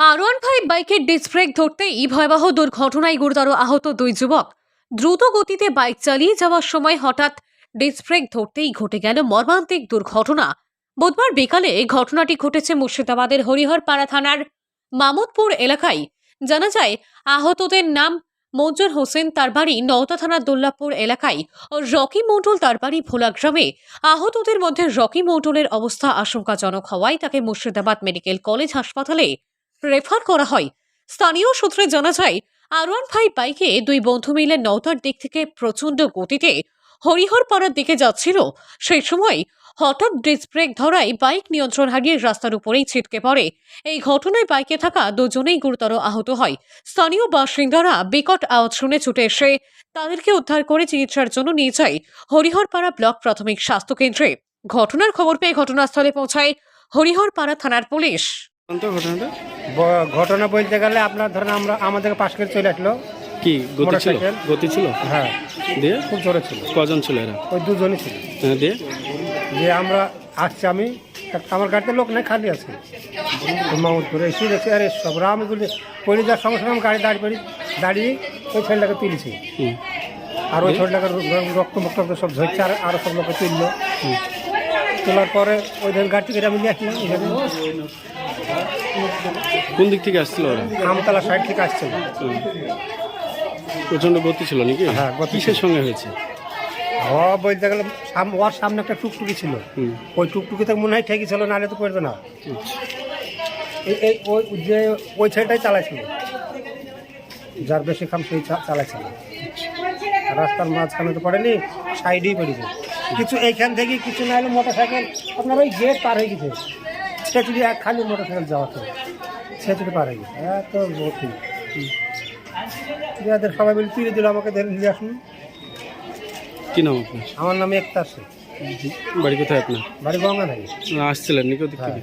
আরওয়ান five বাইকের disc brake ধরতেই ভয়াবহ দুর্ঘটনায় গুরুতর আহত দুই যুবক। দ্রুত গতিতে বাইক চালিয়ে যাওয়ার সময় হঠাৎ ডিস্ক ব্রেক ধরতেই ঘটে গেল মর্মান্তিক দুর্ঘটনা। বুধবার বিকালে এই ঘটনাটি ঘটেছে মুর্শিদাবাদের হরিহরপাড়া থানার মামুদপুর এলাকায়। জানা যায়, আহতদের নাম মঞ্জুর হোসেন তার বাড়ি নওতা থানার দুল্লাপুর এলাকায় ও রকি মণ্ডল তার বাড়ি ভোলা গ্রামে। আহতদের মধ্যে রকি মণ্ডলের অবস্থা আশঙ্কাজনক হওয়ায় তাকে মুর্শিদাবাদ মেডিকেল কলেজ হাসপাতালে রেফার করা হয়। স্থানীয় সূত্রে জানা যায় আর ওয়ান ফাইভ বাইকে দুই বন্ধু মিলে নৌতার দিক থেকে প্রচণ্ড গতিতে হরিহরপাড়ার দিকে যাচ্ছিল। সেই সময় হঠাৎ ডিস্ক ব্রেক ধরায় বাইক নিয়ন্ত্রণ হারিয়ে রাস্তার উপরেই ছিটকে পড়ে। এই ঘটনায় বাইকে থাকা দুজনেই গুরুতর আহত হয়। স্থানীয় বাসিন্দারা বিকট আওয়াজ শুনে ছুটে এসে তাদেরকে উদ্ধার করে চিকিৎসার জন্য নিয়ে যায় হরিহরপাড়া ব্লক প্রাথমিক স্বাস্থ্য কেন্দ্রে। ঘটনার খবর পেয়ে ঘটনাস্থলে পৌঁছায় হরিহরপাড়া থানার পুলিশ। ঘটনা বলতে গেলে আপনার ধরেন আমরা আমাদের পাশ করে চলে আসলো। কি গতি ছিল। গতি ছিল? হ্যাঁ। দিয়ে? খুব জোরে ছিল। কজন ছিল এরা? ওই দুজনই ছিল। হ্যাঁ, দিয়ে? যে আমরা আসছি আমি। আমার গাড়িতে লোক নাই খালি আছে। মামুদ করে এসে দেখছি আরে সব রাম এগুলি পড়ে যাওয়ার সঙ্গে সঙ্গে গাড়ি দাঁড়িয়ে পড়ি দাঁড়িয়ে ওই ছেলেটাকে তুলেছি। আর ওই ছেলেটাকে রক্ত মুক্ত সব ধরছে আর আরও সব লোকে তুললো। তোলার পরে ওই ধরুন গাড়ি থেকে আমি নিয়ে আসলাম। কোন দিক থেকে আসছিল ওরা? আমতলা সাইড থেকে আসছে হুম। প্রচণ্ড গতি ছিল নাকি? হ্যাঁ, কিসের সঙ্গে হয়েছে? হ বলতে গেলে ওর সামনে একটা টুকটুকি ছিল। ওই টুকটুকিতে মনে হয় ঠেকি ছিল নাহলে তো পড়বে না। আচ্ছা। এই- ওই যে ওই ছেলেটাই চালাইছিল। যার বেশি খাম সেই চালাইছিল। রাস্তার মাঝখানে তো পড়েনি সাইডেই পড়েছে। কিছু এইখান থেকে কিছু না হলে মোটর সাইকেল আপনার ওই গেট পার হয়ে গেছে। সেচুরি এক খালি মোটর সাইকেল যাওয়াতে সেচুরি পার হয়ে গেছে এত গতি। যাদের সবাই মিলে তুলে দিল আমাকে ধরে নিয়ে আসুন। কি নাম আপনার? আমার নামে একটা আছে বাড়ি কোথায় আপনার? বাড়ি গঙ্গা নাই না, আসছিলেন নাকি ওদিক থেকে?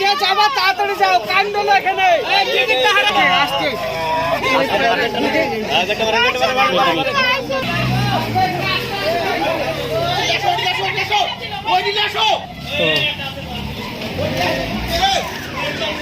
যে যাবা তাড়াতাড়ি যাও কান্দ না এখানে। আসতে